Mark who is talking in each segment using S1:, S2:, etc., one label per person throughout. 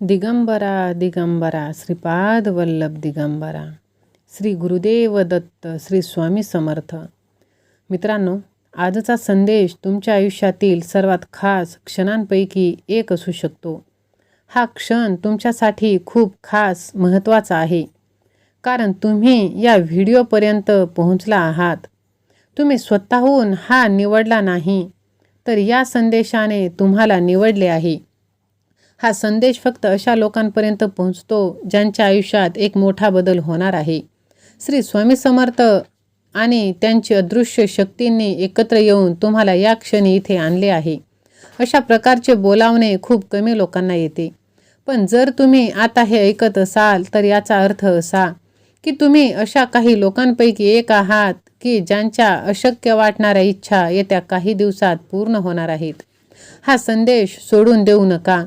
S1: दिगंबरा दिगंबरा श्रीपाद वल्लभ दिगंबरा श्री गुरुदेव दत्त श्री स्वामी समर्थ. मित्रांनो आजचा संदेश तुमच्या आयुष्यातील सर्वात खास क्षणांपैकी एक असू शकतो. हा क्षण तुमच्यासाठी खूप खास महत्त्वाचा आहे. कारण तुम्ही या व्हिडिओपर्यंत पोहोचला आहात. तुम्ही स्वतःहून हा निवडला नाही तर या संदेशाने तुम्हाला निवडले आहे. हा संदेश फक्त अशा लोकांपर्यंत पोहोचतो ज्यांच्या आयुष्यात एक मोठा बदल होणार आहे. श्री स्वामी समर्थ आणि त्यांची अदृश्य शक्तींनी एकत्र येऊन तुम्हाला या क्षणी इथे आणले आहे. अशा प्रकारचे बोलावणे खूप कमी लोकांना येते. पण जर तुम्ही आता हे ऐकत असाल तर याचा अर्थ असा की तुम्ही अशा काही लोकांपैकी एक आहात की ज्यांच्या अशक्य वाटणाऱ्या इच्छा येत्या काही दिवसात पूर्ण होणार आहेत. हा संदेश सोडून देऊ नका.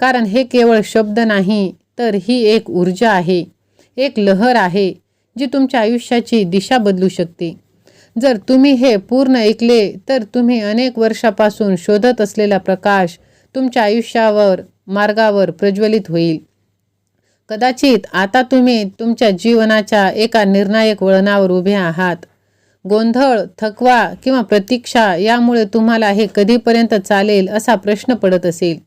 S1: कारण हे केवळ शब्द नाही तर ही एक ऊर्जा आहे. एक लहर आहे जी तुमच्या आयुष्याची दिशा बदलू शकते. जर तुम्ही हे पूर्ण ऐकले तर तुम्ही अनेक वर्षापासून शोधत असलेला प्रकाश तुमच्या आयुष्यावर मार्गावर प्रज्वलित होईल. कदाचित आता तुम्ही तुमच्या जीवनाच्या एका निर्णायक वळणावर उभे आहात. गोंधळ थकवा किंवा प्रतीक्षा यामुळे तुम्हाला हे कधीपर्यंत चालेल असा प्रश्न पडत असेल.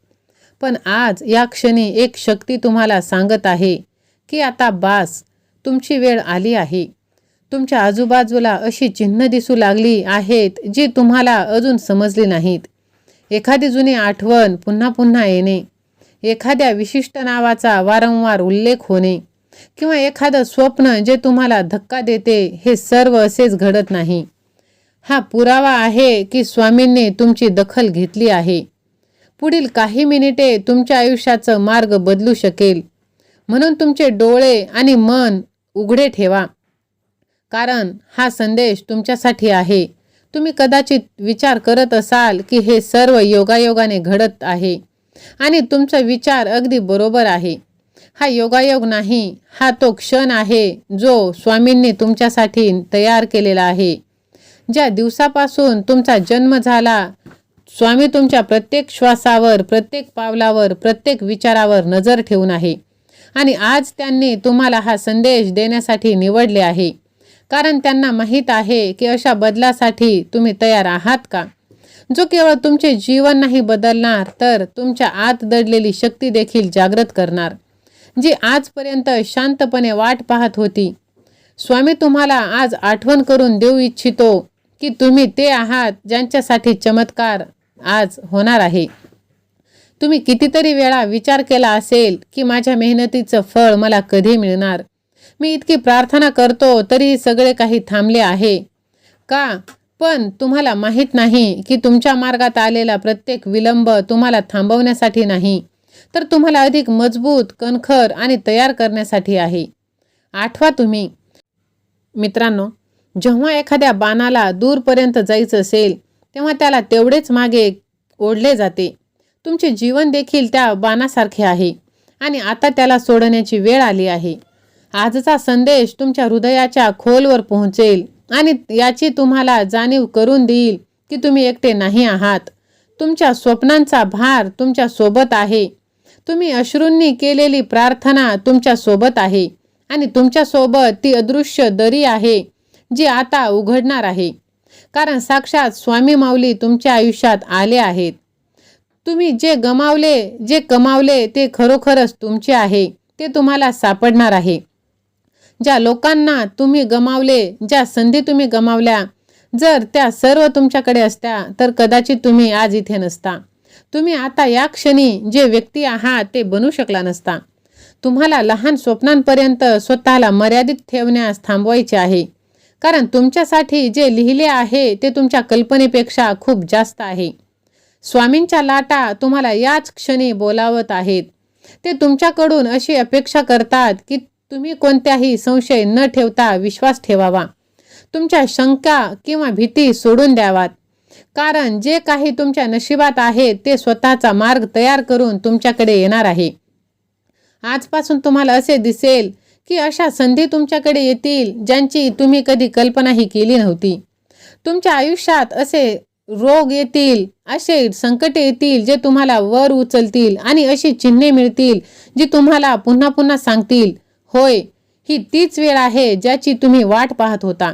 S1: पण आज या क्षणी एक शक्ती तुम्हाला सांगत आहे की आता बास तुमची वेळ आली आहे. तुमच्या आजूबाजूला अशी चिन्ह दिसू लागली आहेत जी तुम्हाला अजून समजली नाहीत. एखादी जुनी आठवण पुन्हा पुन्हा येणे एखाद्या विशिष्ट नावाचा वारंवार उल्लेख होणे किंवा एखादं स्वप्न जे तुम्हाला धक्का देते हे सर्व असेच घडत नाही. हा पुरावा आहे की स्वामींनी तुमची दखल घेतली आहे. पुढील काही मिनिटे तुमच्या आयुष्याचं मार्ग बदलू शकेल. म्हणून तुमचे डोळे आणि मन उघडे ठेवा. कारण हा संदेश तुमच्यासाठी आहे. तुम्ही कदाचित विचार करत असाल की हे सर्व योगायोगाने घडत आहे. आणि तुमचा विचार अगदी बरोबर आहे. हा योगायोग नाही हा तो क्षण आहे जो स्वामींनी तुमच्यासाठी तयार केलेला आहे. ज्या दिवसापासून तुमचा जन्म झाला स्वामी तुमच्या प्रत्येक श्वासावर प्रत्येक पावलावर प्रत्येक विचारावर नजर ठेवून आहे. आणि आज त्यांनी तुम्हाला हा संदेश देण्यासाठी निवडले आहे. कारण त्यांना माहीत आहे की अशा बदलासाठी तुम्ही तयार आहात का? जो केवळ तुमचे जीवन नाही बदलणार तर तुमच्या आत दडलेली शक्ती देखील जागृत करणार. जी आजपर्यंत शांतपणे वाट पाहत होती. स्वामी तुम्हाला आज आठवण करून देऊ इच्छितो की तुम्ही ते आहात ज्यांच्यासाठी चमत्कार आज होणार आहे. तुम्ही कितीतरी वेळा विचार केला असेल की माझ्या मेहनतीचं फळ मला कधी मिळणार? मी इतकी प्रार्थना करतो तरी सगळे काही थांबले आहे. का? पण तुम्हाला माहीत नाही की तुमच्या मार्गात आलेला प्रत्येक विलंब तुम्हाला थांबवण्यासाठी नाही. तर तुम्हाला अधिक मजबूत कणखर आणि तयार करण्यासाठी आहे. आठवा तुम्ही. मित्रांनो जेव्हा एखाद्या बाणाला दूरपर्यंत जायचं असेल तेव्हा त्याला तेवढेच मागे ओढले जाते. तुमचे जीवन देखील त्या बाणासारखे आहे आणि आता त्याला सोडण्याची वेळ आली आहे. आजचा संदेश तुमच्या हृदयाच्या खोलवर पोहोचेल आणि याची तुम्हाला जाणीव करून देईल की तुम्ही एकटे नाही आहात. तुमच्या स्वप्नांचा भार तुमच्यासोबत आहे. तुम्ही अश्रूंनी केलेली प्रार्थना तुमच्यासोबत आहे आणि तुमच्यासोबत ती अदृश्य दरी आहे जी आता उघडणार आहे. कारण साक्षात स्वामी माऊली तुमच्या आयुष्यात आले आहेत. तुम्ही जे गमावले जे कमावले ते खरोखरच तुमचे आहे ते तुम्हाला सापडणार आहे. ज्या लोकांना तुम्ही गमावले ज्या संधी तुम्ही गमावल्या जर त्या सर्व तुमच्याकडे असत्या तर कदाचित तुम्ही आज इथे नसता. तुम्ही आता या क्षणी जे व्यक्ती आहात ते बनू शकला नसता. तुम्हाला लहान स्वप्नांपर्यंत स्वतःला मर्यादित ठेवण्यास थांबवायचे आहे. कारण तुमच्यासाठी जे लिहिले आहे ते तुमच्या कल्पनेपेक्षा खूप जास्त आहे. स्वामींच्या लाटा तुम्हाला याच क्षणी बोलावत आहेत. ते तुमच्याकडून अशी अपेक्षा करतात की तुम्ही कोणत्याही संशय न ठेवता विश्वास ठेवावा. तुमच्या शंका किंवा भीती सोडून द्यावात. कारण जे काही तुमच्या नशिबात आहे ते स्वतःचा मार्ग तयार करून तुमच्याकडे येणार आहे. आजपासून तुम्हाला असे दिसेल की अशा संधी तुमच्याकडे येतील ज्यांची तुम्ही कधी कल्पनाही केली नव्हती. तुमच्या आयुष्यात असे रोग येतील असे संकटे येतील जे तुम्हाला वर उचलतील आणि अशी चिन्हे मिळतील जी तुम्हाला पुन्हा पुन्हा सांगतील होय ही तीच वेळ आहे ज्याची तुम्ही वाट पाहत होता.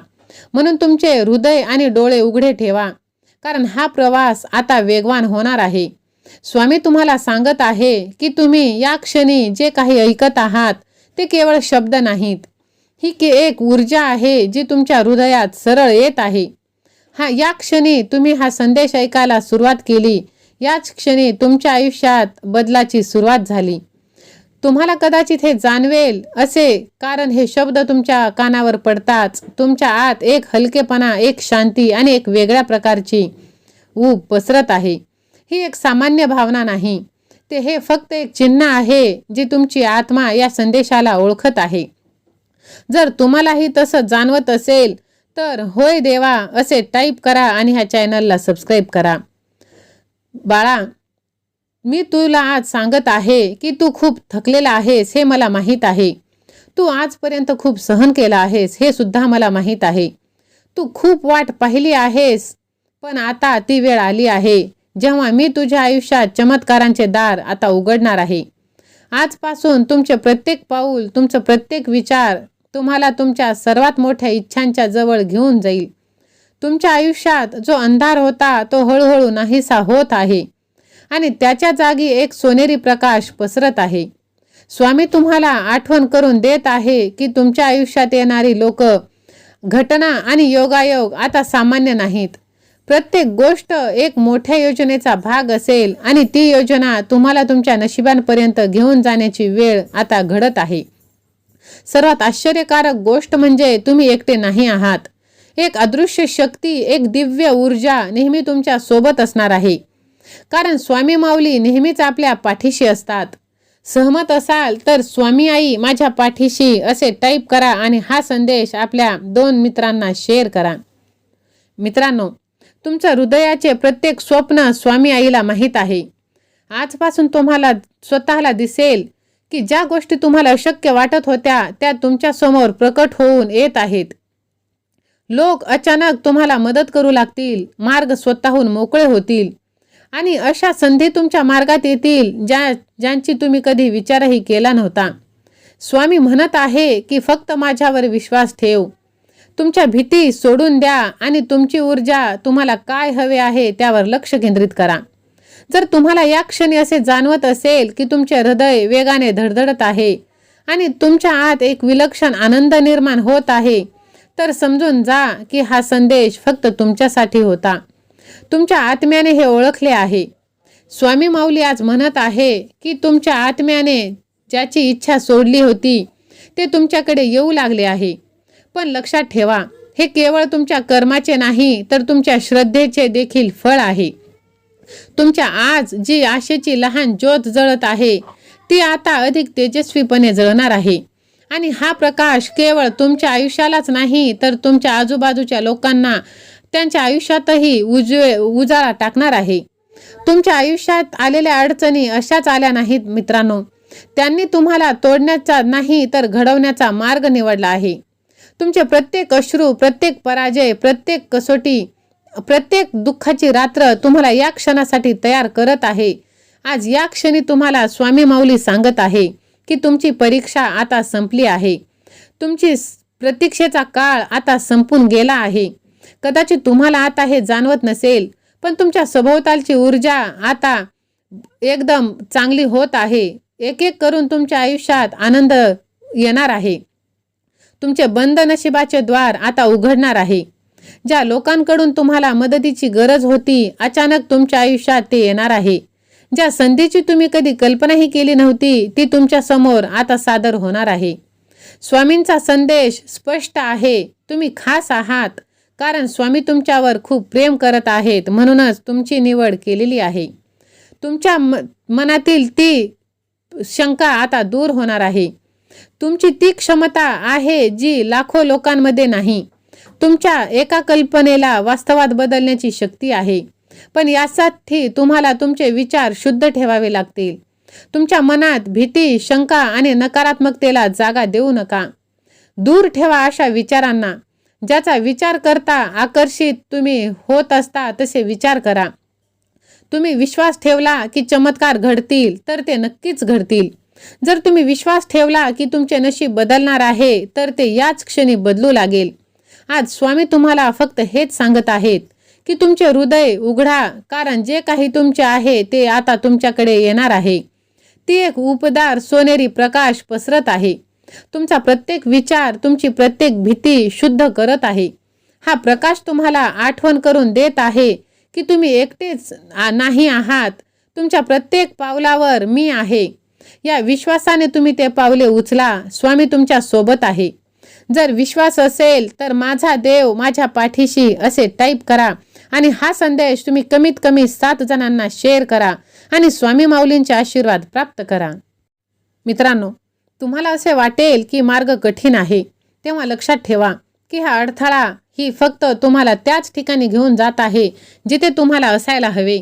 S1: म्हणून तुमचे हृदय आणि डोळे उघडे ठेवा. कारण हा प्रवास आता वेगवान होणार आहे. स्वामी तुम्हाला सांगत आहे की तुम्ही या क्षणी जे काही ऐकत आहात ते केवळ शब्द नाहीत. ही के एक ऊर्जा आहे जी तुमच्या हृदयात सरळ येत आहे. हा या क्षणी तुम्ही हा संदेश ऐकायला सुरुवात केली. याच क्षणी तुमच्या आयुष्यात बदलाची सुरुवात झाली. तुम्हाला कदाचित हे जाणवेल असे कारण हे शब्द तुमच्या कानावर पडताच तुमच्या आत एक हलकेपणा एक शांती आणि एक वेगळ्या प्रकारची ऊब पसरत आहे. ही एक सामान्य भावना नाही. ते हे फक्त एक चिन्ह आहे जी तुमची आत्मा या संदेशाला ओळखत आहे. जर तुम्हालाही तसं जाणवत असेल तर होय देवा असे टाईप करा आणि ह्या चॅनलला सबस्क्राईब करा. बाळा मी तुला आज सांगत आहे की तू खूप थकलेला आहेस हे मला माहीत आहे. तू आजपर्यंत खूप सहन केला आहेस हे सुद्धा मला माहीत आहे. तू खूप वाट पाहिली आहेस पण आता ती वेळ आली आहे जेव्हा मी तुझ्या आयुष्यात चमत्कारांचे दार आता उघडणार आहे. आजपासून तुमचे प्रत्येक पाऊल तुमचं प्रत्येक विचार तुम्हाला तुमच्या सर्वात मोठ्या इच्छांच्या जवळ घेऊन जाईल. तुमच्या आयुष्यात जो अंधार होता तो हळूहळू नाहीसा होत आहे. आणि त्याच्या जागी एक सोनेरी प्रकाश पसरत आहे. स्वामी तुम्हाला आठवण करून देत आहे की तुमच्या आयुष्यात येणारी लोक घटना आणि योगायोग आता सामान्य नाहीत. प्रत्येक गोष्ट एक मोठ्या योजनेचा भाग असेल आणि ती योजना तुम्हाला तुमच्या नशिबांपर्यंत घेऊन जाण्याची वेळ आता घडत आहे. सर्वात आश्चर्यकारक गोष्ट म्हणजे तुम्ही एकटे नाही आहात. एक अदृश्य शक्ती एक दिव्य ऊर्जा नेहमी तुमच्यासोबत असणार आहे. कारण स्वामी माऊली नेहमीच आपल्या पाठीशी असतात. सहमत असाल तर स्वामी आई माझ्या पाठीशी असे टाईप करा आणि हा संदेश आपल्या दोन मित्रांना शेअर करा. मित्रांनो तुमच्या हृदयाचे प्रत्येक स्वप्न स्वामी आईला माहीत आहे. आजपासून तुम्हाला स्वतःला दिसेल की ज्या गोष्टी तुम्हाला अशक्य वाटत होत्या त्या तुमच्यासमोर प्रकट होऊन येत आहेत. लोक अचानक तुम्हाला मदत करू लागतील मार्ग स्वतःहून मोकळे होतील. आणि अशा संधी तुमच्या मार्गात येतील ज्या ज्यांची तुम्ही कधी विचारही केला नव्हता. स्वामी म्हणत आहे की फक्त माझ्यावर विश्वास ठेव. तुमच्या भीती सोडून द्या आणि तुमची ऊर्जा तुम्हाला काय हवे आहे त्यावर लक्ष केंद्रित करा. जर तुम्हाला या क्षणी असे जाणवत असेल की तुमचे हृदय वेगाने धडधडत आहे आणि तुमच्या आत एक विलक्षण आनंद निर्माण होत आहे तर समजून जा की हा संदेश फक्त तुमच्यासाठी होता. तुमच्या आत्म्याने हे ओळखले आहे. स्वामी माऊली आज म्हणत आहे की तुमच्या आत्म्याने ज्याची इच्छा सोडली होती ते तुमच्याकडे येऊ लागले आहे. पण लक्षात ठेवा हे केवळ तुमच्या कर्माचे नाही तर तुमच्या श्रद्धेचे देखील फळ आहे. तुमच्या आज जी आशेची लहान ज्योत जळत आहे ती आता अधिक तेजस्वीपणे जळणार आहे. आणि हा प्रकाश केवळ तुमच्या आयुष्यालाच नाही तर तुमच्या आजूबाजूच्या लोकांना त्यांच्या आयुष्यातही उजवे उजाळा टाकणार आहे. तुमच्या आयुष्यात आलेल्या अडचणी अशाच आल्या नाहीत मित्रांनो. त्यांनी तुम्हाला तोडण्याचा नाही तर घडवण्याचा मार्ग निवडला आहे. तुमचे प्रत्येक अश्रू प्रत्येक पराजय प्रत्येक कसोटी प्रत्येक दुःखाची रात्र तुम्हाला या क्षणासाठी तयार करत आहे. आज या क्षणी तुम्हाला स्वामी माऊली सांगत आहे की तुमची परीक्षा आता संपली आहे. तुमची प्रतीक्षेचा काळ आता संपून गेला आहे. कदाचित तुम्हाला आता हे जाणवत नसेल पण तुमच्या सभोवतालची ऊर्जा आता एकदम चांगली होत आहे. एक एक करून तुमच्या आयुष्यात आनंद येणार आहे. तुमचे बंद नशिबाचे द्वार आता उघडणार आहे. ज्या लोकांकडून तुम्हाला मदतीची गरज होती अचानक तुमच्या आयुष्यात ते येणार आहे. ज्या संधीची तुम्ही कधी कल्पनाही केली नव्हती ती तुमच्यासमोर आता सादर होणार आहे. स्वामींचा संदेश स्पष्ट आहे. तुम्ही खास आहात. कारण स्वामी तुमच्यावर खूप प्रेम करत आहेत म्हणूनच तुमची निवड केलेली आहे. तुमच्या म मनातील ती शंका आता दूर होणार आहे. तुमची ती क्षमता आहे जी लाखो लोकांमध्ये नाही. तुमच्या एका कल्पनेला वास्तवात बदलण्याची शक्ती आहे. पण यासाठी तुम्हाला तुमचे विचार शुद्ध ठेवावे लागतील. तुमच्या मनात भीती शंका आणि नकारात्मकतेला जागा देऊ नका. दूर ठेवा अशा विचारांना. ज्याचा विचार करता आकर्षित तुम्ही होत असता तसे विचार करा. तुम्ही विश्वास ठेवला की चमत्कार घडतील तर ते नक्कीच घडतील. जर तुम्ही विश्वास ठेवला की तुमचे नशीब बदलणार आहे तर ते याच क्षणी बदलू लागेल. आज स्वामी तुम्हाला फक्त हेच सांगत आहेत की तुमचे हृदय उघडा कारण जे काही तुमचे आहे ते आता तुमच्याकडे येणार आहे. ती एक उपदार सोनेरी प्रकाश पसरत आहे. तुमचा प्रत्येक विचार तुमची प्रत्येक भीती शुद्ध करत आहे. हा प्रकाश तुम्हाला आठवण करून देत आहे की तुम्ही एकटेच नाही आहात. तुमच्या प्रत्येक पावलावर मी आहे. या विश्वासाने तुम्ही ते पावले उचला. स्वामी तुमच्यासोबत आहे. जर विश्वास असेल तर माझा देव माझ्या पाठीशी असे टाईप करा आणि हा संदेश तुम्ही कमीत कमी सात जणांना शेअर करा आणि स्वामी माऊलींचे आशीर्वाद प्राप्त करा. मित्रांनो तुम्हाला असे वाटेल की मार्ग कठीण आहे. तेव्हा लक्षात ठेवा की हा अडथळा ही फक्त तुम्हाला त्याच ठिकाणी घेऊन जात आहे जिथे तुम्हाला असायला हवे.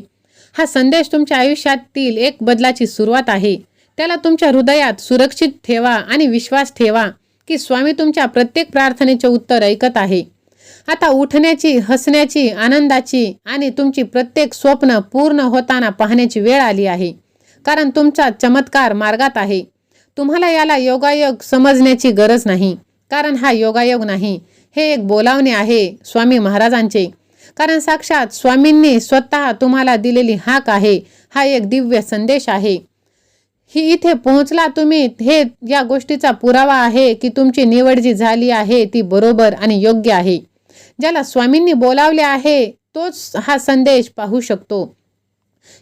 S1: हा संदेश तुमच्या आयुष्यातील एक बदलाची सुरुवात आहे. त्याला तुमच्या हृदयात सुरक्षित ठेवा आणि विश्वास ठेवा की स्वामी तुमच्या प्रत्येक प्रार्थनेचे उत्तर ऐकत आहे. आता उठण्याची हसण्याची आनंदाची आणि तुमची प्रत्येक स्वप्न पूर्ण होताना पाहण्याची वेळ आली आहे. कारण तुमचा चमत्कार मार्गात आहे. तुम्हाला याला योगायोग समजण्याची गरज नाही. कारण हा योगायोग नाही. हे एक बोलावणे आहे स्वामी महाराजांचे. कारण साक्षात स्वामींनी स्वतः तुम्हाला दिलेली हाक आहे. हा एक दिव्य संदेश आहे. ही इथे पोहोचला तुम्ही हे या गोष्टीचा पुरावा आहे की तुमची निवड जी झाली आहे ती बरोबर आणि योग्य आहे. ज्याला स्वामींनी बोलावले आहे तोच हा संदेश पाहू शकतो.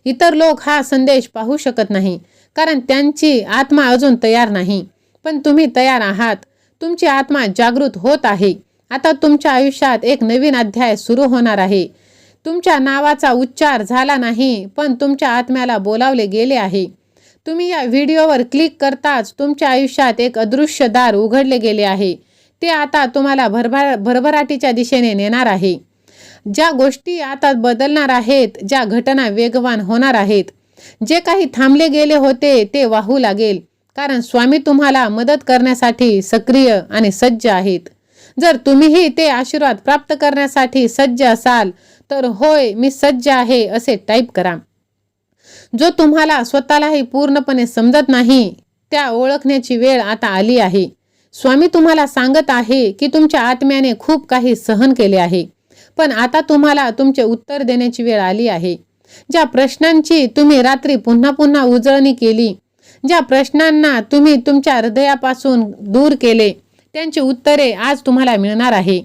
S1: इतर लोक हा संदेश पाहू शकत नाही. कारण त्यांची आत्मा अजून तयार नाही. पण तुम्ही तयार आहात. तुमची आत्मा जागृत होत आहे. आता तुमच्या आयुष्यात एक नवीन अध्याय सुरू होणार आहे. तुमच्या नावाचा उच्चार झाला नाही पण तुमच्या आत्म्याला बोलावले गेले आहे. तुम्ही या व्हिडिओवर क्लिक करताच तुमच्या आयुष्यात एक अदृश्य दार उघडले गेले आहे. ते आता तुम्हाला भरभरा भरभराटीच्या दिशेने नेणार आहे. ज्या गोष्टी आता बदलणार आहेत ज्या घटना वेगवान होणार आहेत जे काही थांबले गेले होते ते वाहू लागेल. कारण स्वामी तुम्हाला मदत करण्यासाठी सक्रिय आणि सज्ज आहेत. जर तुम्हीही ते आशीर्वाद प्राप्त करण्यासाठी सज्ज असाल तर होय मी सज्ज आहे असे टाईप करा. जो तुम्हाला स्वतःलाही पूर्णपणे समजत नाही त्या ओळखण्याची वेळ आता आली आहे. स्वामी तुम्हाला सांगत आहे की तुमच्या आत्म्याने खूप काही सहन केले आहे. पण आता तुम्हाला तुमचे उत्तर देण्याची वेळ आली आहे. ज्या प्रश्नांची तुम्ही रात्री पुन्हा पुन्हा उजळणी केली ज्या प्रश्नांना तुम्ही तुमच्या हृदयापासून दूर केले त्यांची उत्तरे आज तुम्हाला मिळणार आहे.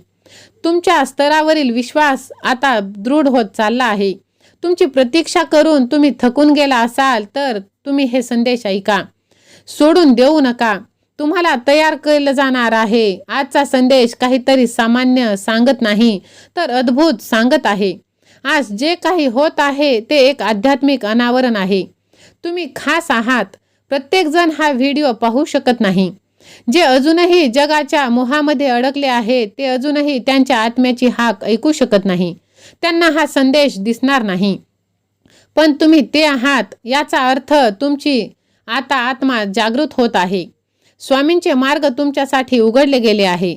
S1: तुमच्या स्तरावरील विश्वास आता दृढ होत चालला आहे. तुमची प्रतीक्षा करून तुम्ही थकून गेला असाल तर तुम्ही हे संदेश ऐका. सोडून देऊ नका. तुम्हाला तयार केलं जाणार आहे. आजचा संदेश काहीतरी सामान्य सांगत नाही तर अद्भुत सांगत आहे. आज जे काही होत आहे ते एक आध्यात्मिक अनावरण आहे. तुम्ही खास आहात. प्रत्येकजण हा व्हिडिओ पाहू शकत नाही. जे अजूनही जगाच्या मोहामध्ये अडकले आहेत ते अजूनही त्यांच्या आत्म्याची हाक ऐकू शकत नाही. त्यांना हा संदेश दिसणार नाही. पण तुम्ही ते आहात याचा अर्थ तुमची आता आत्मा जागृत होत आहे. स्वामींचे मार्ग तुमच्यासाठी उघडले गेले आहे.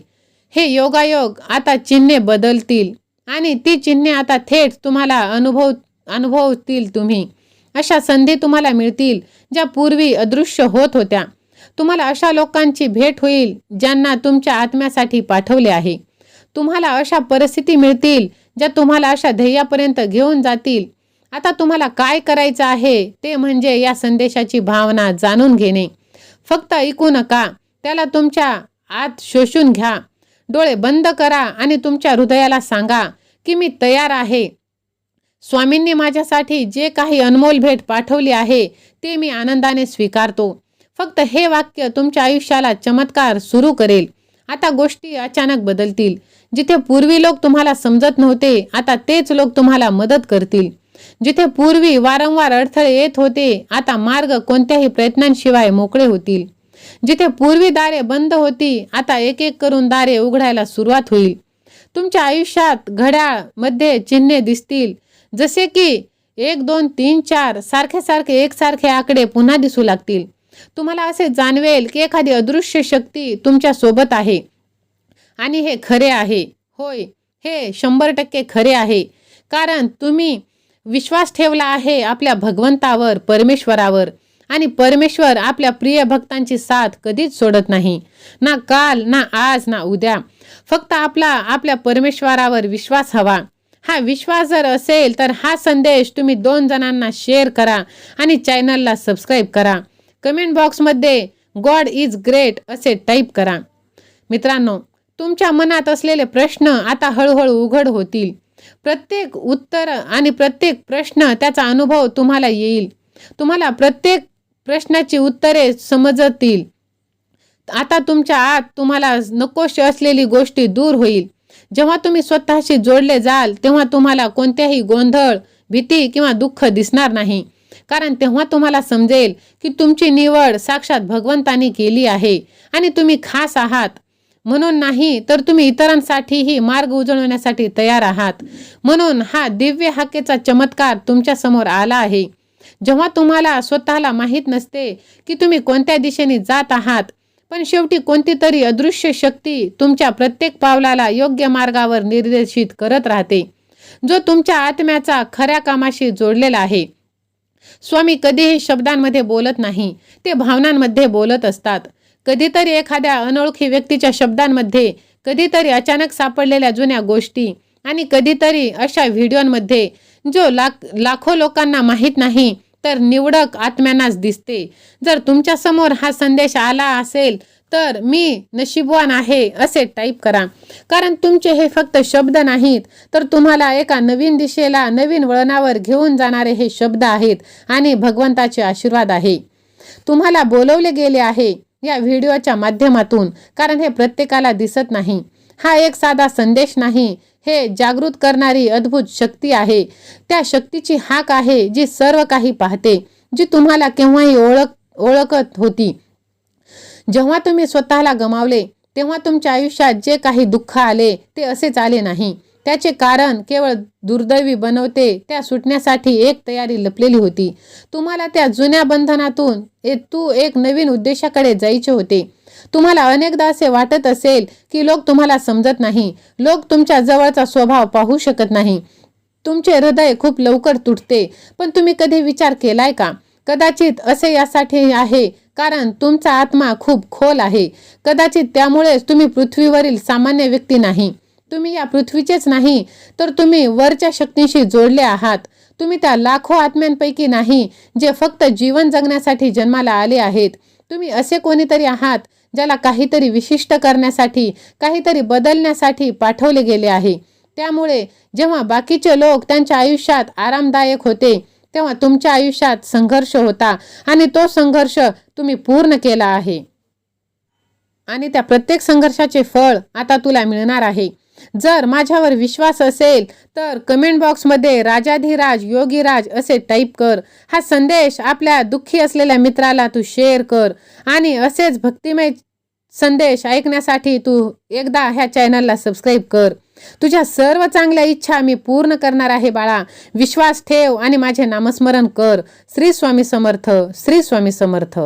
S1: हे योगायोग आता चिन्हे बदलतील. आणि ती चिन्हे आता थेट तुम्हाला अनुभव अनुभवतील तुम्ही. अशा संधी तुम्हाला मिळतील ज्या पूर्वी अदृश्य होत होत्या. तुम्हाला अशा लोकांची भेट होईल ज्यांना तुमच्या आत्म्यासाठी पाठवले आहे. तुम्हाला अशा परिस्थिती मिळतील ज्या तुम्हाला अशा ध्येयापर्यंत घेऊन जातील. आता तुम्हाला काय करायचं आहे ते म्हणजे या संदेशाची भावना जाणून घेणे. फक्त ऐकू नका त्याला तुमच्या आत शोषून घ्या. डोळे बंद करा आणि तुमच्या हृदयाला सांगा की मी तयार आहे. स्वामींनी माझ्यासाठी जे काही अनमोल भेट पाठवली आहे ते मी आनंदाने स्वीकारतो. फक्त हे वाक्य तुमच्या आयुष्याला चमत्कार सुरू करेल. आता गोष्टी अचानक बदलतील. जिथे पूर्वी लोक तुम्हाला समजत नव्हते आता तेच लोक तुम्हाला मदत करतील. जिथे पूर्वी वारंवार अडथळे येत होते आता मार्ग कोणत्याही प्रयत्नांशिवाय मोकळे होतील. जिथे पूर्वी दारे बंद होती आता एक एक करून दारे उघडायला सुरुवात होईल. तुमच्या आयुष्यात घड्याळमध्ये चिन्हे दिसतील. जसे की एक दोन तीन चार सारखे सारखे एकसारखे आकडे पुन्हा दिसू लागतील. तुम्हाला असे जाणवेल की एखादी अदृश्य शक्ती तुमच्यासोबत आहे. आणि हे खरे आहे. होय हे शंभर टक्के खरे आहे. कारण तुम्ही विश्वास ठेवला आहे आपल्या भगवंतावर परमेश्वरावर. आणि परमेश्वर आपल्या प्रिय भक्तांची साथ कधीच सोडत नाही. ना काल ना आज ना उद्या. फक्त आपला आपल्या परमेश्वरावर विश्वास हवा. हा विश्वास जर असेल तर हा संदेश तुम्ही दोन जणांना शेअर करा आणि चॅनलला सबस्क्राईब करा. कमेंट बॉक्समध्ये गॉड इज ग्रेट असे टाईप करा. मित्रांनो तुमच्या मनात असलेले प्रश्न आता हळूहळू उघड होतील. प्रत्येक उत्तर आणि प्रत्येक प्रश्न त्याचा अनुभव तुम्हाला येईल. तुम्हाला प्रत्येक प्रश्नाची उत्तरे समजतील. आता तुमच्या आत तुम्हाला नकोशी असलेली गोष्टी दूर होईल. जेव्हा तुम्ही स्वतःशी जोडले जाल तेव्हा तुम्हाला कोणत्याही गोंधळ भीती किंवा दुःख दिसणार नाही. कारण तेव्हा तुम्हाला समजेल की तुमची निवड साक्षात भगवंतानी केली आहे आणि तुम्ही खास आहात. म्हणून नाही तर तुम्ही इतरांसाठीही मार्ग उजळवण्यासाठी तयार आहात. म्हणून हा दिव्य हाकेचा चमत्कार तुमच्यासमोर आला आहे. जेव्हा तुम्हाला स्वतःला माहीत नसते की तुम्ही कोणत्या दिशेने जात आहात पण शेवटी कोणती तरी अदृश्य शक्ती तुमच्या प्रत्येक पावलाला योग्य मार्गावर निर्देशित करत राहते जो तुमच्या आत्म्याचा खऱ्या कामाशी जोडलेला आहे. स्वामी कधीही शब्दांमध्ये बोलत नाही ते भावनांमध्ये बोलत असतात. कधीतरी एखाद्या अनोळखी व्यक्तीच्या शब्दांमध्ये कधीतरी अचानक सापडलेल्या जुन्या गोष्टी आणि कधीतरी अशा व्हिडिओंमध्ये जो लाख लाखो लोकांना माहीत नाही तर निवडक आत्म्यांनाच दिसते. जर तुमच्यासमोर हा संदेश आला असेल तर मी नशीबवान आहे असे टाईप करा. कारण तुमचे हे फक्त शब्द नाहीत तर तुम्हाला एका नवीन दिशेला नवीन वळणावर घेऊन जाणारे हे शब्द आहेत आणि भगवंताचे आशीर्वाद आहे. तुम्हाला बोलवले गेले आहे या व्हिडिओच्या माध्यमातून कारण हे प्रत्येकाला दिसत नाही. हा एक साधा संदेश नाही हे जागृत करणारी अद्भुत शक्ती आहे. त्या शक्तीची हाक आहे जी सर्व काही पाहते जी तुम्हाला केव्हाही ओळख ओळखत होती. जेव्हा तुम्ही स्वतःला गमावले तेव्हा तुमच्या आयुष्यात जे काही दुःख आले ते असेच आले नाही. त्याचे कारण केवळ दुर्दैवी बनवते त्या सुटण्यासाठी एक तयारी लपलेली होती. तुम्हाला त्या जुन्या बंधनातून ए- तू एक नवीन उद्देशाकडे जायचे होते. तुम्हाला अनेकदा असे वाटत असेल की लोक तुम्हाला समजत नाही. लोक तुमच्या जवळचा स्वभाव पाहू शकत नाही. तुमचे हृदय खूप लवकर तुटते. पण तुम्ही कधी विचार केलाय का? कदाचित असे यासाठी आहे कारण तुमचा आत्मा खूप खोल आहे. कदाचित त्यामुळेच तुम्ही पृथ्वीवरील सामान्य व्यक्ती नाही. तुम्ही या पृथ्वीचेच नाही तर तुम्ही वरच्या शक्तींशी जोडले आहात. तुम्ही त्या लाखो आत्म्यांपैकी नाही जे फक्त जीवन जगण्यासाठी जन्माला आले आहेत. तुम्ही असे कोणीतरी आहात ज्याला काहीतरी विशिष्ट करण्यासाठी काहीतरी बदलण्यासाठी पाठवले गेले आहे. त्यामुळे जेव्हा बाकीचे लोक त्यांच्या आयुष्यात आरामदायक होते तेव्हा तुमच्या आयुष्यात संघर्ष होता आणि तो संघर्ष तुम्ही पूर्ण केला आहे. आणि त्या प्रत्येक संघर्षाचे फळ आता तुला मिळणार आहे. जर माझ्यावर विश्वास असेल तर कमेंट बॉक्समध्ये राजाधिराज योगीराज असे टाईप कर. हा संदेश आपल्या दुःखी असलेल्या मित्राला तू शेअर कर आणि असेच भक्तिमय संदेश ऐकण्यासाठी तू एकदा ह्या चॅनलला सबस्क्राईब कर. तुझ्या सर्व चांगल्या इच्छा मी पूर्ण करणार आहे बाळा. विश्वास ठेव आणि माझे नामस्मरण कर. श्री स्वामी समर्थ श्री स्वामी समर्थ.